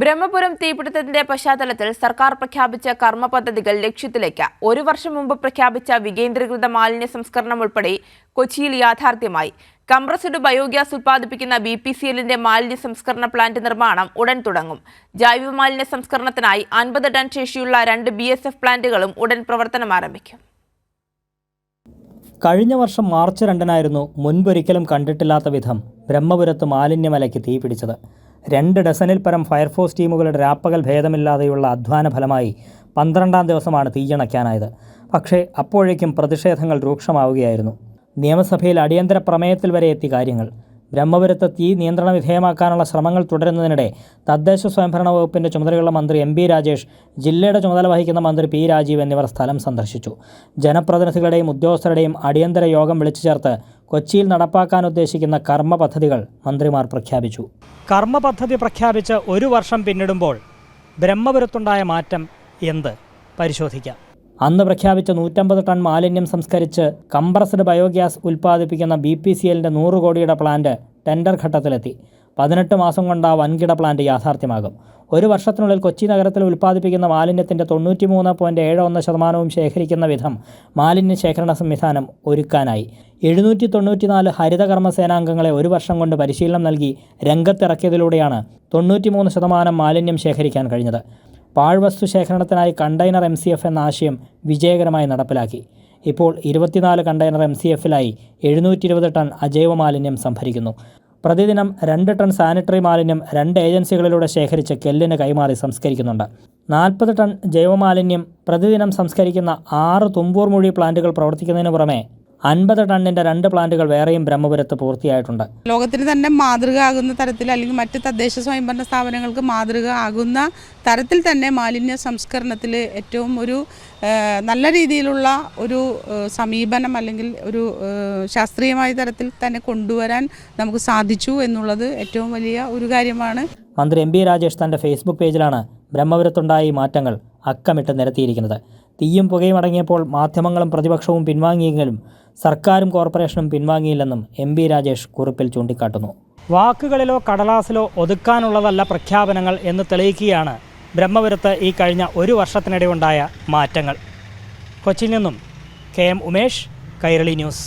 ബ്രഹ്മപുരം തീപിടുത്തത്തിന്റെ പശ്ചാത്തലത്തിൽ സർക്കാർ പ്രഖ്യാപിച്ച കർമ്മ പദ്ധതികൾ ലക്ഷ്യത്തിലേക്ക് ഒരു വർഷം മുമ്പ് പ്രഖ്യാപിച്ച വികേന്ദ്രീകൃത മാലിന്യ സംസ്കരണം ഉൾപ്പെടെ കൊച്ചിയിൽ യാഥാർത്ഥ്യമായി. കംപ്രസ്ഡ് ബയോഗ്യാസ് ഉത്പാദിപ്പിക്കുന്ന ബി പി സി എല്ലിന്റെ മാലിന്യ സംസ്കരണ പ്ലാന്റ് നിർമ്മാണം ഉടൻ തുടങ്ങും. ജൈവ മാലിന്യ സംസ്കരണത്തിനായി അൻപത് ടൺ ശേഷിയുള്ള രണ്ട് ബി എസ് എഫ് പ്ലാന്റുകളും ഉടൻ പ്രവർത്തനം ആരംഭിക്കും. കഴിഞ്ഞ വർഷം മാർച്ച് രണ്ടിനായിരുന്നു മുൻപൊരിക്കലും കണ്ടിട്ടില്ലാത്ത വിധം ബ്രഹ്മപുരത്ത് മാലിന്യമലയ്ക്ക് തീപിടിച്ചത്. രണ്ട് ഡസനിൽ പരം ഫയർഫോഴ്സ് ടീമുകളുടെ രാപ്പകൽ ഭേദമില്ലാതെയുള്ള അധ്വാന ഫലമായി പന്ത്രണ്ടാം ദിവസമാണ് തീയണയ്ക്കാനായത് പക്ഷേ അപ്പോഴേക്കും പ്രതിഷേധങ്ങൾ രൂക്ഷമാവുകയായിരുന്നു. നിയമസഭയിൽ അടിയന്തര പ്രമേയത്തിൽ വരെ എത്തി കാര്യങ്ങൾ. ബ്രഹ്മപുരത്ത് തീ നിയന്ത്രണ വിധേയമാക്കാനുള്ള ശ്രമങ്ങൾ തുടരുന്നതിനിടെ തദ്ദേശ സ്വയംഭരണ വകുപ്പിന്റെ ചുമതലയുള്ള മന്ത്രി എം പി രാജേഷ് ജില്ലയുടെ ചുമതല വഹിക്കുന്ന മന്ത്രി പി രാജീവ് എന്നിവർ സ്ഥലം സന്ദർശിച്ചു. ജനപ്രതിനിധികളുടെയും ഉദ്യോഗസ്ഥരുടെയും അടിയന്തര യോഗം വിളിച്ചു ചേർത്ത് കൊച്ചിയിൽ നടപ്പാക്കാൻ ഉദ്ദേശിക്കുന്ന കർമ്മ പദ്ധതികൾ മന്ത്രിമാർ പ്രഖ്യാപിച്ചു. കർമ്മ പദ്ധതി പ്രഖ്യാപിച്ച് ഒരു വർഷം പിന്നിടുമ്പോൾ ബ്രഹ്മപുരത്തുണ്ടായ മാറ്റം എന്ത്? പരിശോധിക്കാം. അന്ന് പ്രഖ്യാപിച്ച നൂറ്റമ്പത് ടൺ മാലിന്യം സംസ്കരിച്ച് കംപ്രസ്ഡ് ബയോഗ്യാസ് ഉൽപ്പാദിപ്പിക്കുന്ന ബി പി സി എല്ലിന്റെ നൂറ് കോടിയുടെ പ്ലാന്റ് ടെൻഡർ ഘട്ടത്തിലെത്തി. പതിനെട്ട് മാസം കൊണ്ട് ആ വൻകിട പ്ലാന്റ് യാഥാർത്ഥ്യമാകും. ഒരു വർഷത്തിനുള്ളിൽ കൊച്ചി നഗരത്തിൽ ഉൽപ്പാദിപ്പിക്കുന്ന മാലിന്യത്തിന്റെ തൊണ്ണൂറ്റി മൂന്ന് പോയിന്റ് ഏഴ് ഒന്ന് ശതമാനവും ശേഖരിക്കുന്ന വിധം മാലിന്യ ശേഖരണ സംവിധാനം ഒരുക്കാനായി. എഴുന്നൂറ്റി തൊണ്ണൂറ്റിനാല് ഹരിതകർമ്മ സേനാംഗങ്ങളെ ഒരു വർഷം കൊണ്ട് പരിശീലനം നൽകി രംഗത്തിറക്കിയതിലൂടെയാണ് തൊണ്ണൂറ്റിമൂന്ന് ശതമാനം മാലിന്യം ശേഖരിക്കാൻ കഴിഞ്ഞത്. പാഴ്വസ്തു ശേഖരണത്തിനായി കണ്ടെയ്നർ എം സി എഫ് എന്ന ആശയം വിജയകരമായി നടപ്പിലാക്കി. ഇപ്പോൾ ഇരുപത്തിനാല് കണ്ടെയ്നർ എം സി എഫിലായി എഴുന്നൂറ്റി ഇരുപത് ടൺ അജൈവ മാലിന്യം സംഭരിക്കുന്നു. പ്രതിദിനം രണ്ട് ടൺ സാനിറ്ററി മാലിന്യം രണ്ട് ഏജൻസികളിലൂടെ ശേഖരിച്ച് കെല്ലിന് കൈമാറി സംസ്കരിക്കുന്നുണ്ട്. നാൽപ്പത് ടൺ ജൈവമാലിന്യം പ്രതിദിനം സംസ്കരിക്കുന്ന ആറ് തുമ്പൂർ മൊഴി പ്ലാന്റുകൾ പ്രവർത്തിക്കുന്നതിന് പുറമെ അൻപത് ടണ്ണിന്റെ രണ്ട് പ്ലാന്റുകൾ വേറെയും ബ്രഹ്മപുരത്ത് പൂർത്തിയായിട്ടുണ്ട്. ലോകത്തിന് തന്നെ മാതൃക ആകുന്ന തരത്തിൽ അല്ലെങ്കിൽ മറ്റ് തദ്ദേശ സ്വയംഭരണ സ്ഥാപനങ്ങൾക്ക് മാതൃക ആകുന്ന തരത്തിൽ തന്നെ മാലിന്യ സംസ്കരണത്തിൽ ഏറ്റവും ഒരു നല്ല രീതിയിലുള്ള ഒരു സമീപനം അല്ലെങ്കിൽ ഒരു ശാസ്ത്രീയമായ തരത്തിൽ തന്നെ കൊണ്ടുവരാൻ നമുക്ക് സാധിച്ചു എന്നുള്ളത് ഏറ്റവും വലിയ ഒരു കാര്യമാണ്. മന്ത്രി എം പി രാജേഷ് തന്റെ ഫേസ്ബുക്ക് പേജിലാണ് ബ്രഹ്മപുരത്തുണ്ടായ മാറ്റങ്ങൾ അക്കമിട്ട് നിരത്തിയിരിക്കുന്നത്. തീയും പുകയും അടങ്ങിയപ്പോൾ മാധ്യമങ്ങളും പ്രതിപക്ഷവും പിൻവാങ്ങിയെങ്കിലും സർക്കാരും കോർപ്പറേഷനും പിൻവാങ്ങിയില്ലെന്നും എം പി രാജേഷ് കുറിപ്പിൽ ചൂണ്ടിക്കാട്ടുന്നു. വാക്കുകളിലോ കടലാസിലോ ഒതുക്കാനുള്ളതല്ല പ്രഖ്യാപനങ്ങൾ എന്ന് തെളിയിക്കുകയാണ് ബ്രഹ്മപുരത്ത് ഈ കഴിഞ്ഞ ഒരു വർഷത്തിനിടെ ഉണ്ടായ മാറ്റങ്ങൾ. കൊച്ചിയിൽ നിന്നും K M Umesh Kairali news.